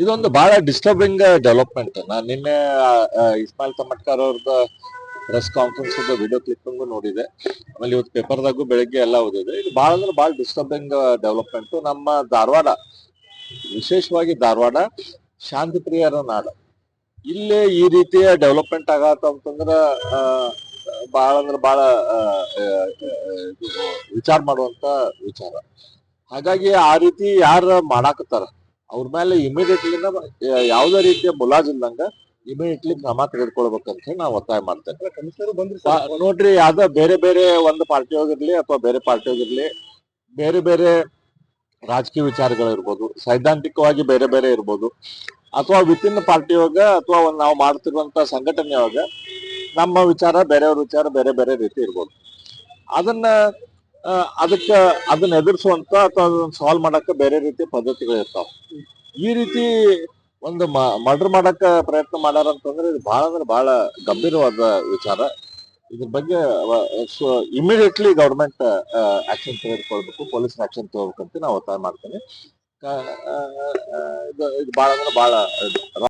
ಇದೊಂದು ಬಹಳ disturbing development ನಾನು ನಿನ್ನೆ ಇಸ್ಮಾಯಿಲ್ ತಮಟ್ಕರ್ ಅವ್ರದ್ದು ಪ್ರೆಸ್ ಕಾನ್ಫರೆನ್ಸ್ ವಿಡಿಯೋ ಕ್ಲಿಪ್ಪಿಂಗು ನೋಡಿದೆ. ಆಮೇಲೆ ಇವತ್ತು ಪೇಪರ್ದಾಗೂ ಬೆಳಗ್ಗೆ ಎಲ್ಲ ಓದಿದೆ. ಇದು ಬಹಳ ಅಂದ್ರೆ ಬಹಳ ಡಿಸ್ಟರ್ಬಿಂಗ್ ಡೆವಲಪ್ಮೆಂಟ್ ನಮ್ಮ ಧಾರವಾಡ, ವಿಶೇಷವಾಗಿ ಧಾರವಾಡ ಶಾಂತಿ ಪ್ರಿಯರ ನಾಡು. ಇಲ್ಲಿ ಈ ರೀತಿಯ ಡೆವಲಪ್ಮೆಂಟ್ ಆಗತ್ತ ಅಂತಂದ್ರ ಬಹಳ ಅಂದ್ರೆ ಬಹಳ ವಿಚಾರ ಮಾಡುವಂತ ವಿಚಾರ. ಹಾಗಾಗಿ ಆ ರೀತಿ ಯಾರು ಮಾಡಾಕತ್ತಾರ? ಅವ್ರ ಮೇಲೆ ಇಮಿಡಿಯೇಟ್ಲಿ ಯಾವುದೇ ರೀತಿಯ ಮುಲಾಜಿಲ್ದಂಗ ಇಮಿಡಿಯೇಟ್ಲಿ ಕ್ರಮ ತೆಗೆದುಕೊಳ್ಬೇಕಂತ ಹೇಳಿ ನಾವು ಒತ್ತಾಯ ಮಾಡ್ತೇನೆ ನೋಡ್ರಿ ಯಾವ್ದೋ ಬೇರೆ ಬೇರೆ ಒಂದು ಪಾರ್ಟಿ ಹೋಗಿರ್ಲಿ ಅಥವಾ ಬೇರೆ ಪಾರ್ಟಿ ಹೋಗಿರ್ಲಿ ಬೇರೆ ಬೇರೆ ರಾಜಕೀಯ ವಿಚಾರಗಳಿರ್ಬೋದು ಸೈದ್ಧಾಂತಿಕವಾಗಿ ಬೇರೆ ಬೇರೆ ಇರ್ಬೋದು ಅಥವಾ ವಿತಿನ್ ಪಾರ್ಟಿ ಯೋಗ ಅಥವಾ ಒಂದು ನಾವು ಮಾಡ್ತಿರುವಂತ ಸಂಘಟನೆಯೊಳಗ ನಮ್ಮ ವಿಚಾರ ಬೇರೆಯವ್ರ ವಿಚಾರ ಬೇರೆ ಬೇರೆ ರೀತಿ ಇರ್ಬೋದು. ಅದನ್ನ ಅದಕ್ಕ ಅದನ್ನ ಎದುರಿಸುವಂತ ಅಥವಾ ಅದನ್ನ ಸಾಲ್ವ್ ಮಾಡಕ್ಕ ಬೇರೆ ರೀತಿ ಪದ್ಧತಿಗಳು ಇರ್ತಾವ. ಈ ರೀತಿ ಒಂದು ಮರ್ಡರ್ ಮಾಡಕ್ಕ ಪ್ರಯತ್ನ ಮಾಡ್ಯಾರ ಅಂತಂದ್ರೆ ಇದು ಬಹಳ ಅಂದ್ರೆ ಬಹಳ ಗಂಭೀರವಾದ ವಿಚಾರ. ಇದ್ರ ಬಗ್ಗೆ ಇಮಿಡಿಯೇಟ್ಲಿ ಗವರ್ಮೆಂಟ್ ಆಕ್ಷನ್ ತೆಗೆದುಕೊಳ್ಬೇಕು ಪೊಲೀಸ್ ಆಕ್ಷನ್ ತಗೋಬೇಕಂತ ನಾವು ಒತ್ತಾಯ ಮಾಡ್ತೇನೆ. ಇದು ಇದು ಬಹಳ ಅಂದ್ರೆ ಬಹಳ